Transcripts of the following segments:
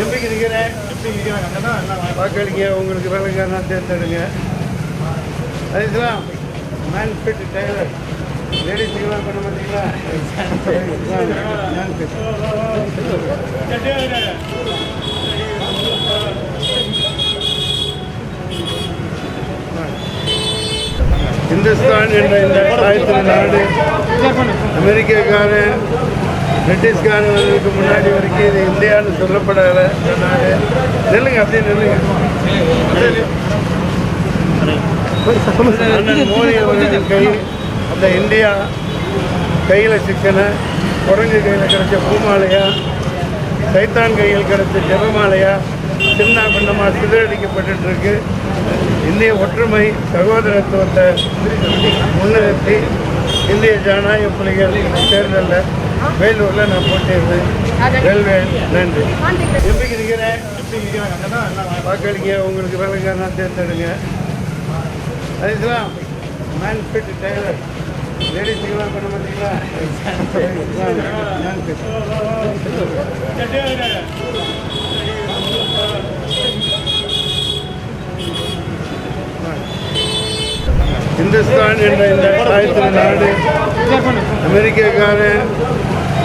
எப்படி இருக்கிறேன் எப்படி இருக்கிறாங்க வாக்களிங்க உங்களுக்கு வேலைக்காரனா தேர்ந்தெடுங்க. அதுக்கெல்லாம் மேன் ஃபிட் டெய்லர் லேடிஸுக்கெல்லாம் பண்ண மாட்டீங்களா? மேன் ஃபிட் இந்துஸ்தான் என்ற இந்த தாயத்தின் நாடு அமெரிக்காக்காரன் பிரிட்டிஷ்காரன் வந்ததுக்கு முன்னாடி வரைக்கும் இது இந்தியான்னு சொல்லப்படாத இந்த நாடு நில்லுங்க. அப்படியே நில்லுங்க மோடி அவர்களின் கை அந்த இந்தியா கையில் சிக்கன குரங்கு கையில் கிடைச்ச பூமாலையா சைத்தான் கையில் கிடைச்ச ஜெபமாலையா சின்ன பின்னமாக சிதறடிக்கப்பட்டு இருக்கு இந்திய ஒற்றுமை சகோதரத்துவத்தை முன்னிறுத்தி இந்திய ஜனநாயக புலிகள் தேர்தலில் வேலூரில் நான் போட்டியிருந்தேன் வேல்வேல் நன்றி. எப்படி இருக்கிறேன் வாக்களிங்க உங்களுக்கு வேலைக்காரனா தேர்ந்தெடுங்க. அதுக்கெல்லாம் மேன் ஃபிட் டெய்லர் லேடிஸுக்கெல்லாம் பண்ண மாட்டீங்களா? மேன் ஃபிட் இந்துஸ்தான் என்ற இந்த நாடு அமெரிக்காக்காரன்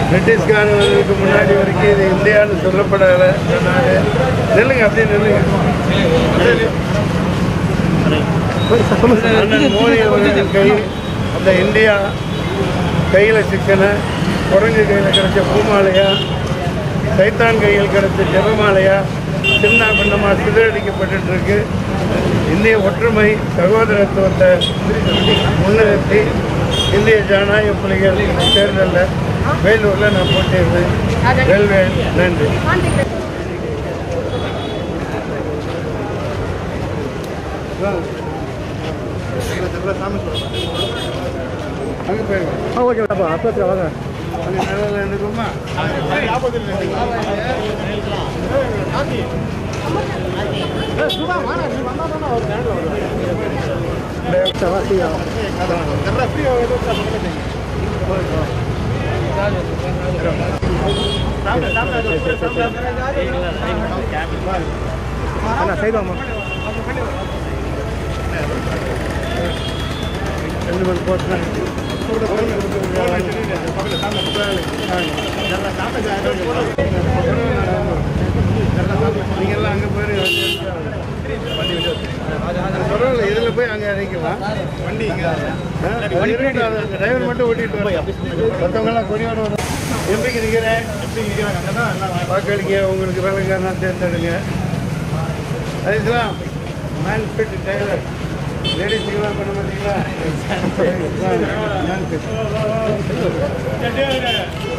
பிரிட்டிஷ்காரன் வந்ததுக்கு முன்னாடி வரைக்கும் இது இந்தியான்னு சொல்லப்படாத இந்த நாடு நில்லுங்க. அப்படியே நில்லுங்க மோடி அவர்களின் கை அந்த இந்தியா கையில் சிக்கன குரங்கு கையில் கிடைச்ச பூமாலையா சைத்தான் கையில் கிடைச்ச ஜெபமாலையா சின்ன பின்னமாக சிதறடிக்கப்பட்டு இருக்கு இந்திய ஒற்றுமை சகோதரத்துவத்தை முன்னிறுத்தி இந்திய ஜனநாயக புலிகள் தேர்தலில் வேலூரில் நான் போட்டியிருந்தேன் வேல்வேல் நன்றி. அங்கே போயிருங்க. ஓகே அப்பா அப்போ வாங்க அங்கே அண்ணா சைடு வாமா ரெண்டு அங்கே இறங்கிக்கலாம் வண்டி டிரைவர் மட்டும் ஓட்டிட்டு வரேன் மற்றவங்களாம் கொடியோட வரும் எப்படி இருக்கிறேன் வாக்களிங்க உங்களுக்கு வேலைக்காரனா தேர்ந்தெடுங்க. அதுக்கெல்லாம் மேன் ஃபிட் டெய்லர் லேடிஸுக்கெல்லாம் பண்ண மாட்டீங்களா? Man fit